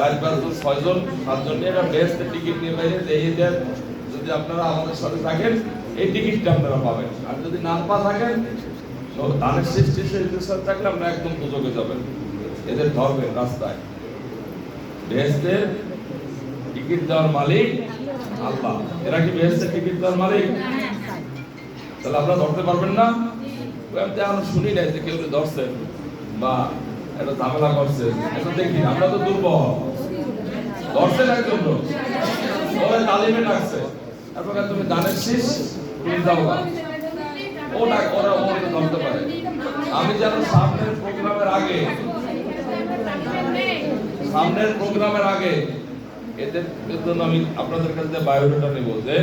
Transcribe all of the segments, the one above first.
চার পাঁচজন ছয়জন সাতজন নিয়ে একটা বেস্ট টিকিট নিয়ে বাইরে এই দেন যদি আপনারা আমাদের সাথে থাকেন, এই টিকিটটা আপনারা পাবেন। আর যদি না পা থাকেন, তো ধানের সৃষ্টি সাথে থাকলে আমরা একদম দুযোগে যাবেন। এদের ধরবেন রাস্তায়। বেহেস্তের টিকিট দেওয়ার মালিক আল্লাহ। এরা কি বেহেস্তের টিকিট দেওয়ার মালিক? তাহলে আপনারা ধরতে পারবেন না? আমি তো এখনও শুনি নাই যে কেউ ধরছে বা একটা ঝামেলা করছে, এটা দেখি আমরা তো দুর্বল। ধরছে না একজন লোক। ওরা তালিমে তুমি দানের শীষ তুমি যাও ও না ওরা ওরা পারে। আমি যেন সামনের প্রোগ্রামের আগে, সামনের প্রোগ্রামের আগে, এদের জন্য আমি আপনাদের কাছে বায়োডাটা নেব, যে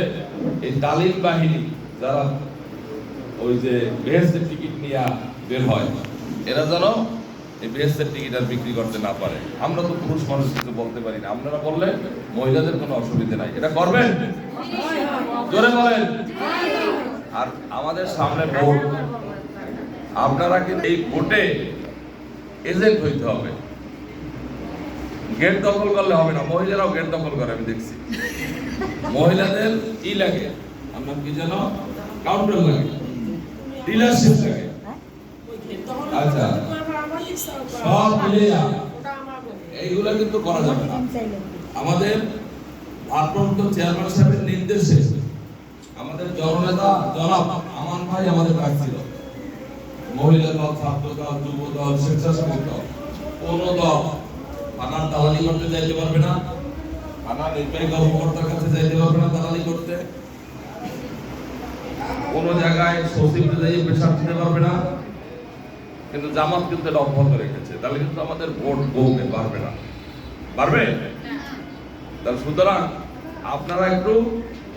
এই তালিম বাহিনী, যারা ওই যে বেহেস্টের টিকিট নিয়ে বের হয়, এরা যেন এই বেহেস্টের টিকিট আর বিক্রি করতে না পারে। আমরা তো পুরুষ মানুষ, কিছু বলতে পারি না। আপনারা বললে মহিলাদের কোনো অসুবিধা নাই। এটা করবেন? জোরে বলেন। আর আমাদের সামনে ভোট। আপনারা কিন্তু এই ভোটে এজেন্ট হইতে হবে। গেট দখল করলে হবে না। মহিলারাও গেট দখল করে, আমি দেখছি। মহিলাদের ই লাগে। আপনার কি যেন? কাউন্টার লাগে। ডিলারশিপ লাগে। আচ্ছা। সব মিলিয়ে এইগুলা কিন্তু করা যাবে না। আমাদের ভারপ্রাপ্ত চেয়ারম্যান সাহেবের নির্দেশে আমাদের জননেতা জনাব আমান ভাই আমাদের ডাকছিল মহিলা দল, ছাত্র দল, যুব দল, স্বেচ্ছাসেবক দল, কোন দল থানার দালালি করতে চাইতে পারবে না থানার নির্বাহী কর্মকর্তার কাছে চাইতে পারবে না দালালি করতে। কোন জায়গায় যাইয়ে পেশাব দিতে পারবে না। কিন্তু জামাত কিন্তু এটা অব্যাহত রেখেছে। তাহলে কিন্তু আমাদের ভোট কমতে পারবে না। পারবে তাহলে সুতরাং আপনারা একটু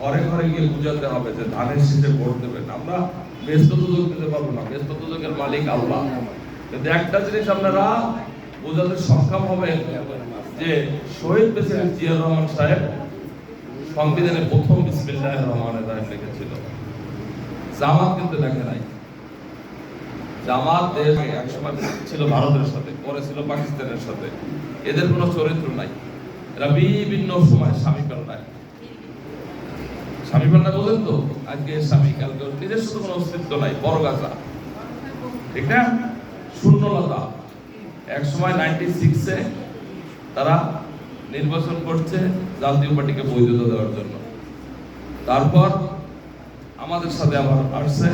ঘরে ঘরে গিয়ে বুঝাতে হবে যে ধানের শীতে ভোট দেবেন। আমরা ব্যস্ত দুযোগ দিতে পারব না। ব্যস্ত দুযোগের মালিক আল্লাহ। কিন্তু একটা জিনিস আপনারা বোঝাতে সক্ষম হবেন যে শহীদ প্রেসিডেন্ট জিয়া রহমান সাহেব সংবিধানে প্রথম বিসমিল্লাহ রহমানের রাহিম লিখেছিল জামাত কিন্তু লেখে নাই। জামাত দেশ একসময় ছিল ভারতের সাথে, পরে ছিল পাকিস্তানের সাথে। এদের কোনো চরিত্র নাই। এরা বিভিন্ন সময় স্বামী পাল্টায় স্বামী পাল্টা বলেন তো, আজকে স্বামী কালকে ওর নিজস্ব কোনো অস্তিত্ব নাই, বড় গাছা ঠিক না? শূন্যলতা এক সময় নাইনটি সিক্সে তারা নির্বাচন করছে জাতীয় পার্টিকে বৈধতা দেওয়ার জন্য। তারপর আমাদের সাথে আবার আসছে,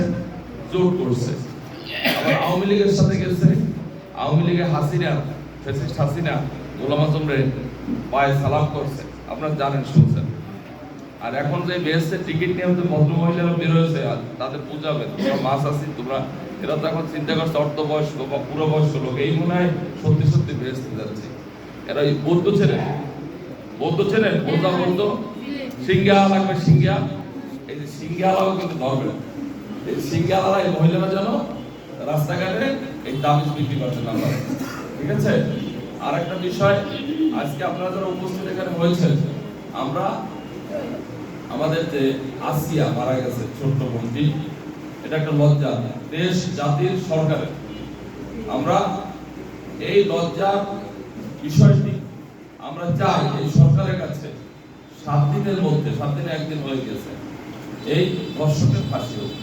জোট করছে। আওয়ামী লীগের সাথে গেছে। আওয়ামী লীগের হাসিনা, ফেসিস্ট হাসিনা, গোলাম আজমরে পায়ে সালাম করছে। আপনারা জানেন, শুনছেন। আর এখন যে বেহেস্টের টিকিট নিয়ে আমাদের ভদ্র মহিলারা বের আর তাদের বুঝাবে তোমরা মাছ আছি, তোমরা, এরা তো এখন চিন্তা করছে অর্ধ বয়স্ক বা পুরো বয়স্ক লোক। এই মনে হয় সত্যি সত্যি বেহেস্তে যাচ্ছে। এরা এই বৌদ্ধ ছেলে বৌদ্ধ ছেলে বৌদ্ধ বৌদ্ধ। সিঙ্গা লাগবে সিঙ্গা এই যে সিঙ্গালাও কিন্তু ধরবে। এই সিঙ্গালারা এই মহিলারা যেন রাস্তাঘাটে এই তাবিজ বিক্রি করতে না ঠিক আছে? আর একটা বিষয়, আজকে আপনারা যারা উপস্থিত এখানে হয়েছেন, আমরা আমাদের যে আসিয়া মারা গেছে ছোট্ট বোনটি, এটা একটা লজ্জা। দেশ, জাতির, সরকারের। আমরা এই লজ্জার বিষয়টি আমরা চাই এই সরকারের কাছে সাত দিনের মধ্যে, সাত দিনে একদিন হয়ে গেছে। এই দর্শকের ফাঁসি হোক।